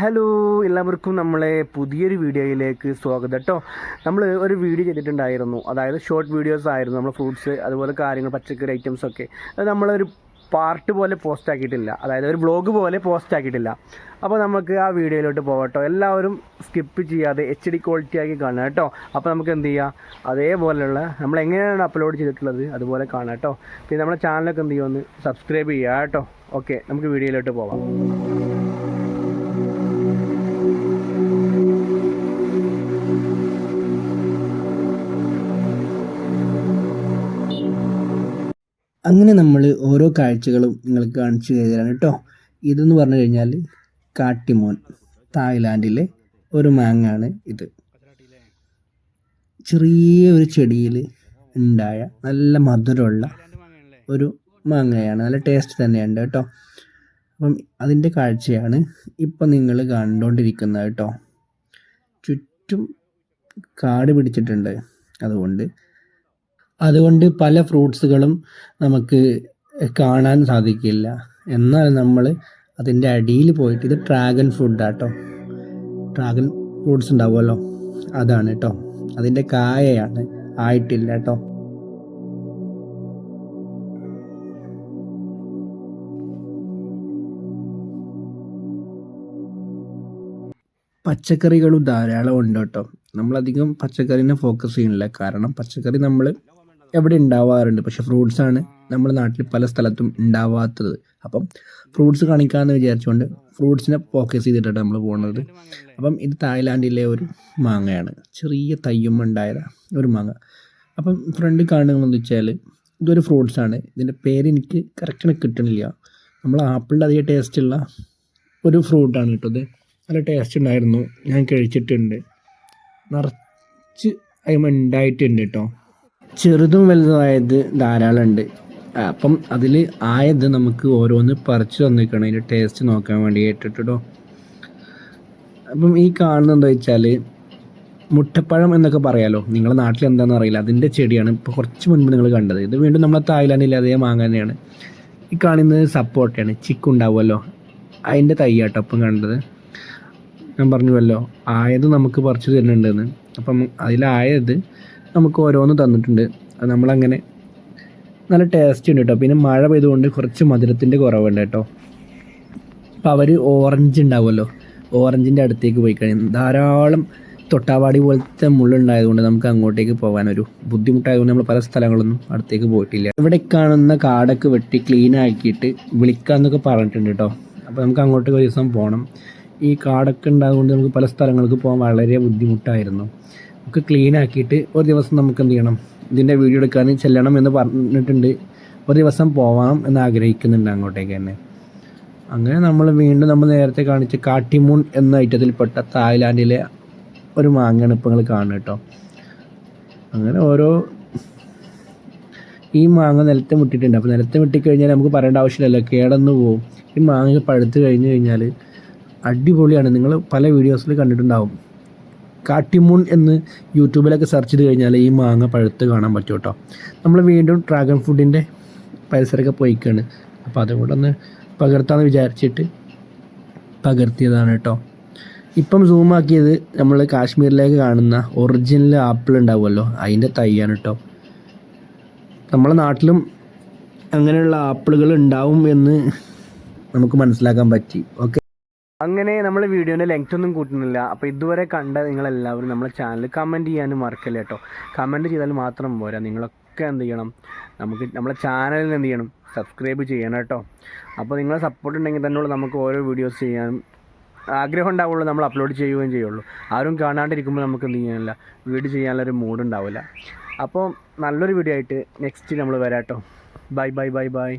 Hello എല്ലാവർക്കും നമ്മളെ പുതിയൊരു വീഡിയോയിലേക്ക് സ്വാഗതം കേട്ടോ നമ്മൾ ഒരു വീഡിയോ ചെയ്തിട്ടുണ്ടായിരുന്നു. അതായത് ഷോർട്ട് വീഡിയോസ് ആയിരുന്നു. നമ്മൾ ഫ്രൂട്ട്സ് അതുപോലെ കാര്യങ്ങൾ പച്ചക്കറി ഐറ്റംസ് ഒക്കെ. അത് നമ്മളൊരു പാർട്ട് പോലെ പോസ്റ്റ് ആക്കിയിട്ടില്ല. അതായത് ഒരു വ്ളോഗ് പോലെ പോസ്റ്റ് ആക്കിയിട്ടില്ല. അപ്പോൾ നമുക്ക് ആ വീഡിയോയിലോട്ട് പോകട്ടോ എല്ലാവരും സ്കിപ്പ് ചെയ്യാതെ എച്ച് ഡി ക്വാളിറ്റി ആക്കി കാണുക കേട്ടോ അപ്പോൾ നമുക്ക് എന്ത് ചെയ്യാം? അതേപോലെയുള്ള നമ്മൾ എങ്ങനെയാണ് അപ്ലോഡ് ചെയ്തിട്ടുള്ളത്? അതുപോലെ കാണാം കേട്ടോ പിന്നെ നമ്മുടെ ചാനലൊക്കെ എന്ത് ചെയ്യുമെന്ന് സബ്സ്ക്രൈബ് ചെയ്യുക കേട്ടോ ഓക്കെ നമുക്ക് വീഡിയോയിലോട്ട് പോവാം. അങ്ങനെ നമ്മൾ ഓരോ കാഴ്ചകളും നിങ്ങൾക്ക് കാണിച്ചു തരാണ് കേട്ടോ ഇതെന്ന് പറഞ്ഞു കഴിഞ്ഞാൽ കാട്ടിമോൻ തായ്ലാൻഡിലെ ഒരു മാങ്ങാണ് ഇത്. ചെറിയ ഒരു ചെടിയിൽ ഉണ്ടായ നല്ല മധുരമുള്ള ഒരു മാങ്ങയാണ്. നല്ല ടേസ്റ്റ് തന്നെയുണ്ട് കേട്ടോ അപ്പം അതിന്റെ കാഴ്ചയാണ് ഇപ്പം നിങ്ങൾ കണ്ടുകൊണ്ടിരിക്കുന്നത് കേട്ടോ ചുറ്റും കാട് പിടിച്ചിട്ടുണ്ട്. അതുകൊണ്ട് അതുകൊണ്ട് പല ഫ്രൂട്ട്സുകളും നമുക്ക് കാണാൻ സാധിക്കില്ല. എന്നാൽ നമ്മൾ അതിന്റെ അടിയിൽ പോയിട്ട് ഇത് ഡ്രാഗൺ ഫുഡാട്ടോ ഡ്രാഗൺ ഫ്രൂട്ട്സ് ഉണ്ടാവുമല്ലോ. അതാണ് കേട്ടോ അതിന്റെ കായയാണ്. ആയിട്ടില്ല കേട്ടോ പച്ചക്കറികളും ധാരാളം ഉണ്ട് കേട്ടോ നമ്മളധികം പച്ചക്കറിനെ ഫോക്കസ് ചെയ്യുന്നില്ല. കാരണം പച്ചക്കറി നമ്മൾ എവിടെ ഉണ്ടാവാറുണ്ട്? പക്ഷെ ഫ്രൂട്ട്സ് ആണ് നമ്മുടെ നാട്ടിൽ പല സ്ഥലത്തും ഉണ്ടാവാത്തത്. അപ്പം ഫ്രൂട്ട്സ് കാണിക്കാമെന്ന് വിചാരിച്ചുകൊണ്ട് ഫ്രൂട്ട്സിനെ ഫോക്കസ് ചെയ്തിട്ടാണ് നമ്മൾ പോകുന്നത് അപ്പം ഇത് തായ്ലാൻഡിലെ ഒരു മാങ്ങയാണ്. ചെറിയ തയ്യും ഉണ്ടായ ഒരു മാങ്ങ. അപ്പം ഫ്രണ്ട് കാണുന്നതെന്ന് വെച്ചാൽ ഇതൊരു ഫ്രൂട്ട്സ് ആണ്. ഇതിന്റെ പേര് എനിക്ക് കറക്റ്റിന് കിട്ടണില്ല. നമ്മൾ ആപ്പിളിന്റെ അധികം ടേസ്റ്റുള്ള ഒരു ഫ്രൂട്ടാണ് കേട്ടത് നല്ല ടേസ്റ്റ് ഉണ്ടായിരുന്നു. ഞാൻ കഴിച്ചിട്ടുണ്ട്. നിറച്ച് അതിമ ഉണ്ടായിട്ടുണ്ട് കേട്ടോ. ചെറുതും വലുതുമായത് ധാരാളം ഉണ്ട് അപ്പം അതിൽ ആയത് നമുക്ക് ഓരോന്ന് പറിച്ച് തന്നിക്കണം. അതിന്റെ ടേസ്റ്റ് നോക്കാൻ വേണ്ടി ഏറ്റിട്ടോ അപ്പം ഈ കാണുന്നത് എന്താ വെച്ചാൽ മുട്ടപ്പഴം എന്നൊക്കെ പറയാലോ. നിങ്ങളുടെ നാട്ടിൽ എന്താണെന്ന് അറിയില്ല. അതിന്റെ ചെടിയാണ് ഇപ്പോൾ കുറച്ച് മുൻപ് നിങ്ങൾ കണ്ടത്. ഇത് വീണ്ടും നമ്മളെ തായ്ലാൻഡിൽ അതേ മാങ്ങ തന്നെയാണ്. ഈ കാണുന്നത് സപ്പോർട്ടയാണ് ചിക്ക് ഉണ്ടാവുമല്ലോ. അതിന്റെ തയ്യാട്ടോ അപ്പം കണ്ടത്. ഞാൻ പറഞ്ഞുവല്ലോ. ആയത് നമുക്ക് പറിച്ചു തരുന്നുണ്ടെന്ന്. അപ്പം അതിലായത് നമുക്ക് ഓരോന്ന് തന്നിട്ടുണ്ട്. അത് നമ്മളങ്ങനെ നല്ല ടേസ്റ്റ് ഉണ്ട് കേട്ടോ പിന്നെ മഴ പെയ്തുകൊണ്ട് കുറച്ച് മധുരത്തിന്റെ കുറവുണ്ട് കേട്ടോ അപ്പോൾ അവർ ഓറഞ്ച് ഉണ്ടാവുമല്ലോ. ഓറഞ്ചിന്റെ അടുത്തേക്ക് പോയി കഴിഞ്ഞാൽ ധാരാളം തൊട്ടാവാടി പോലത്തെ മുള്ളുണ്ടായതുകൊണ്ട് നമുക്ക് അങ്ങോട്ടേക്ക് പോകാനൊരു ബുദ്ധിമുട്ടായതുകൊണ്ട് നമ്മൾ പല സ്ഥലങ്ങളൊന്നും അടുത്തേക്ക് പോയിട്ടില്ല. ഇവിടെ കാണുന്ന കാടൊക്കെ വെട്ടി ക്ലീൻ ആക്കിയിട്ട് വിളിക്കാമെന്നൊക്കെ പറഞ്ഞിട്ടുണ്ട് കേട്ടോ അപ്പോൾ നമുക്ക് അങ്ങോട്ടേക്ക് ഒരു ദിവസം പോകണം ഈ കാടൊക്കെ ഉണ്ടായതുകൊണ്ട് നമുക്ക് പല സ്ഥലങ്ങൾക്ക് പോകാൻ വളരെ ബുദ്ധിമുട്ടായിരുന്നു. നമുക്ക് ക്ലീൻ ആക്കിയിട്ട് ഒരു ദിവസം നമുക്ക് എന്ത് ചെയ്യണം? ഇതിന്റെ വീഡിയോ എടുക്കാൻ ചെല്ലണം എന്ന് പറഞ്ഞിട്ടുണ്ട്. ഒരു ദിവസം പോവാം എന്ന് ആഗ്രഹിക്കുന്നുണ്ട് അങ്ങോട്ടേക്ക് തന്നെ. അങ്ങനെ നമ്മൾ വീണ്ടും നമ്മൾ നേരത്തെ കാണിച്ച കാട്ടിമൂൺ എന്ന ഐറ്റത്തിൽപ്പെട്ട തായ്ലാൻഡിലെ ഒരു നിങ്ങൾ കാണുന്നത് കേട്ടോ. അങ്ങനെ ഓരോ ഈ മാങ്ങ നിലത്ത് മുട്ടിയിട്ടുണ്ട്. അപ്പോൾ നിലത്ത് മുട്ടിക്കഴിഞ്ഞാൽ നമുക്ക് പറയേണ്ട ആവശ്യമില്ലല്ലോ. കേടന്ന് പോവും. ഈ മാങ്ങ പഴുത്ത് കഴിഞ്ഞ് കഴിഞ്ഞാൽ അടിപൊളിയാണ്. നിങ്ങൾ പല വീഡിയോസിൽ കണ്ടിട്ടുണ്ടാവും. കാട്ടിമൂൺ എന്ന് യൂട്യൂബിലൊക്കെ സെർച്ച് ചെയ്ത് കഴിഞ്ഞാൽ ഈ മാങ്ങ പഴുത്ത് കാണാൻ പറ്റും കേട്ടോ നമ്മൾ വീണ്ടും ഡ്രാഗൺ ഫുഡിന്റെ പരിസരമൊക്കെ പോയിക്കാണ്. അപ്പോൾ അതുകൂടെ ഒന്ന് പകർത്താമെന്ന് വിചാരിച്ചിട്ട് പകർത്തിയതാണ് കേട്ടോ ഇപ്പം സൂമാക്കിയത് നമ്മൾ കാശ്മീരിലേക്ക് കാണുന്ന ഒറിജിനൽ ആപ്പിൾ ഉണ്ടാവുമല്ലോ അതിന്റെ തൈയാണ് കേട്ടോ നമ്മളെ നാട്ടിലും അങ്ങനെയുള്ള ആപ്പിളുകൾ ഉണ്ടാവും എന്ന് നമുക്ക് മനസ്സിലാക്കാൻ പറ്റി. ഓക്കെ അങ്ങനെ നമ്മൾ വീഡിയോന്റെ ലെങ്ത് ഒന്നും കൂട്ടുന്നില്ല. അപ്പോൾ ഇതുവരെ കണ്ട നിങ്ങളെല്ലാവരും നമ്മളെ ചാനൽ കമന്റ് ചെയ്യാനും മറക്കല്ല കേട്ടോ കമന്റ് ചെയ്താൽ മാത്രം പോരാ. നിങ്ങളൊക്കെ എന്ത് ചെയ്യണം? നമുക്ക് നമ്മളെ ചാനലിന് എന്ത് ചെയ്യണം? സബ്സ്ക്രൈബ് ചെയ്യണം കേട്ടോ അപ്പോൾ നിങ്ങളെ സപ്പോർട്ട് ഉണ്ടെങ്കിൽ തന്നെ നമുക്ക് ഓരോ വീഡിയോസ് ചെയ്യാനും ആഗ്രഹം ഉണ്ടാവുള്ളൂ നമ്മൾ അപ്ലോഡ് ചെയ്യുകയും ചെയ്യുള്ളൂ. ആരും കാണാണ്ടിരിക്കുമ്പോൾ നമുക്ക് എന്ത് ചെയ്യാനില്ല. വീഡിയോ ചെയ്യാനുള്ളൊരു മൂഡ് ഉണ്ടാവില്ല. അപ്പോൾ നല്ലൊരു വീഡിയോ ആയിട്ട് നെക്സ്റ്റ് നമ്മൾ വരാം കേട്ടോ ബൈ ബൈ ബൈ ബൈ